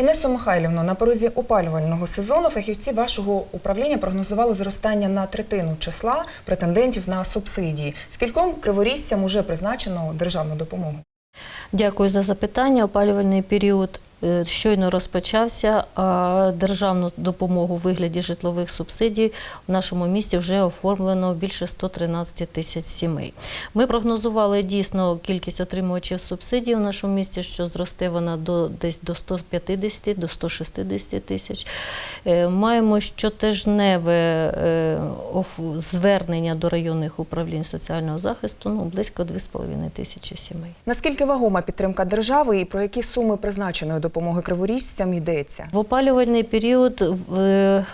Інесо Михайлівну, на порозі опалювального сезону фахівці вашого управління прогнозували зростання на третину числа претендентів на субсидії. Скільком криворіссям уже призначено державну допомогу? Дякую за запитання. Опалювальний період щойно розпочався. А державну допомогу у вигляді житлових субсидій в нашому місті вже оформлено більше 113 тисяч сімей. Ми прогнозували дійсно кількість отримувачів субсидій в нашому місті, що зросте вона до десь до 150 до 160 тисяч. Е, Маємо щотижневе е, звернення до районних управлінь соціального захисту ну, близько 2,5 тисячі сімей. Наскільки вагома підтримка держави і про які суми призначеної допомоги криворіжцям йдеться? В опалювальний період е,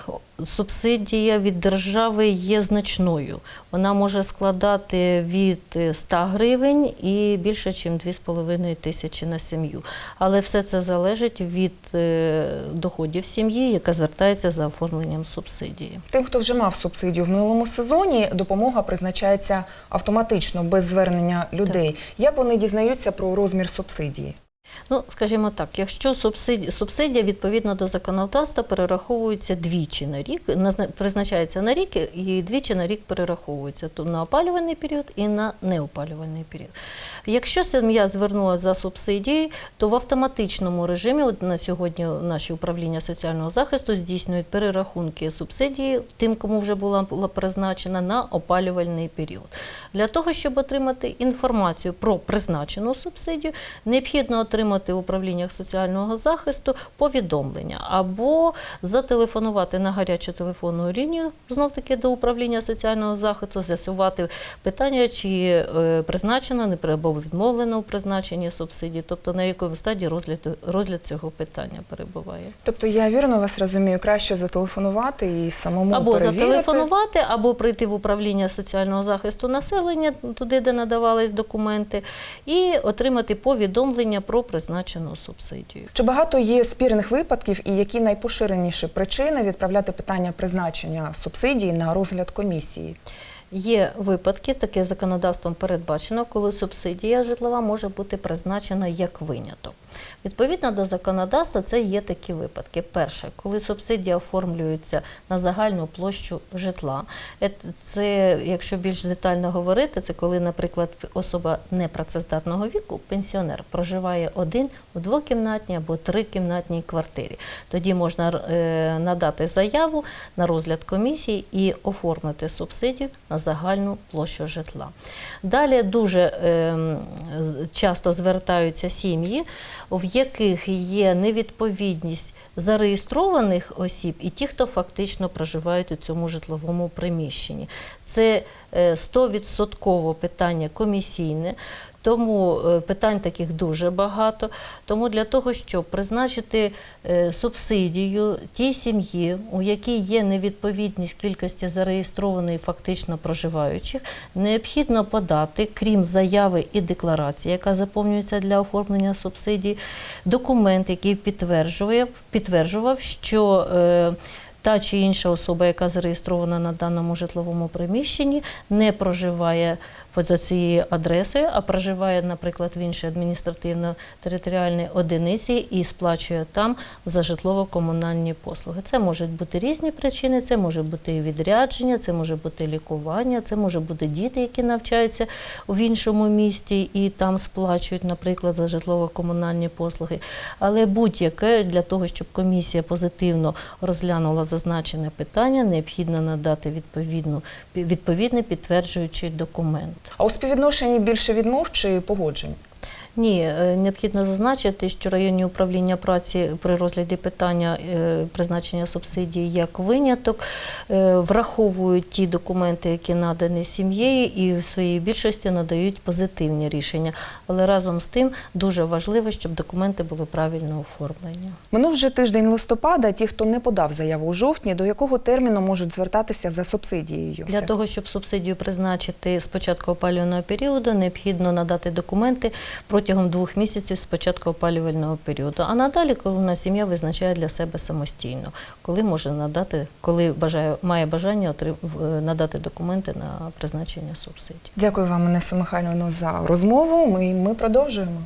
субсидія від держави є значною. Вона може складати від е, 100 гривень і більше, ніж 2,5 тисячі на сім'ю. Але все це залежить від е, доходів сім'ї, яка звертається за оформленням субсидії. Тим, хто вже мав субсидію в минулому сезоні, допомога призначається автоматично без звернення людей. Як вони дізнаються про розмір субсидії? Ну, скажімо так, якщо субсидія, субсидія відповідно до законодавства перераховується двічі на рік, призначається на рік і двічі на рік перераховується то на опалювальний період і на неопалювальний період. Якщо сім'я звернулася за субсидією, то в автоматичному режимі от на сьогодні наші управління соціального захисту здійснюють перерахунки субсидії тим, кому вже була, була призначена на опалювальний період. Для того, щоб отримати інформацію про призначену субсидію, необхідно отримати в управліннях соціального захисту повідомлення або зателефонувати на гарячу телефонну лінію знов таки до управління соціального захисту, з'ясувати питання, чи е, призначено або відмовлено у призначенні субсидії, тобто на якому стадії розгляд, розгляд цього питання перебуває. Тобто я вірно вас розумію, краще зателефонувати і самому Або перевірити. зателефонувати, або прийти в управління соціального захисту населення, туди, де надавались документи, і отримати повідомлення про призначену субсидію. Чи багато є спірних випадків і які найпоширеніші причини відправляти питання призначення субсидії на розгляд комісії? Є випадки, таке законодавством передбачено, коли субсидія житлова може бути призначена як виняток. Відповідно до законодавства, це є такі випадки. Перше, коли субсидія оформлюється на загальну площу житла. Е, Це, якщо більш детально говорити, це коли, наприклад, особа непрацездатного віку, пенсіонер, проживає один у двокімнатній або трикімнатній квартирі. Тоді можна е, надати заяву на розгляд комісії і оформити субсидію на загальну площу житла. Далі дуже е, часто звертаються сім'ї, в яких є невідповідність зареєстрованих осіб і ті, хто фактично проживають у цьому житловому приміщенні. Це е, 100% питання комісійне. Тому е, питань таких дуже багато. Тому для того, щоб призначити е, субсидію тій сім'ї, у якій є невідповідність кількості зареєстрованих фактично проживаючих, необхідно подати, крім заяви і декларації, яка заповнюється для оформлення субсидії, документ, який підтверджує, підтверджував, що е, та чи інша особа, яка зареєстрована на даному житловому приміщенні, не проживає поза цією адресою, а проживає, наприклад, в іншій адміністративно-територіальній одиниці і сплачує там за житлово-комунальні послуги. Це можуть бути різні причини, це може бути відрядження, це може бути лікування, це може бути діти, які навчаються в іншому місті і там сплачують, наприклад, за житлово-комунальні послуги. Але будь-яке для того, щоб комісія позитивно розглянула зазначене питання, необхідно надати відповідну відповідний підтверджуючий документ. А у співвідношенні більше відмов чи погоджень? Ні, е, необхідно зазначити, що районні управління праці при розгляді питання е, призначення субсидії як виняток е, враховують ті документи, які надані сім'єю, і в своїй більшості надають позитивні рішення. Але разом з тим дуже важливо, щоб документи були правильно оформлені. Минув вже тиждень листопада. Ті, хто не подав заяву у жовтні, до якого терміну можуть звертатися за субсидією? Для того, щоб субсидію призначити з початку опалювального періоду, необхідно надати документи протягом двох місяців з початку опалювального періоду. А надалі кожна сім'я визначає для себе самостійно, коли може надати, коли бажає, має бажання е, надати документи на призначення субсидій. Дякую вам, Інесо Михайлівно, за розмову. Ми, ми продовжуємо.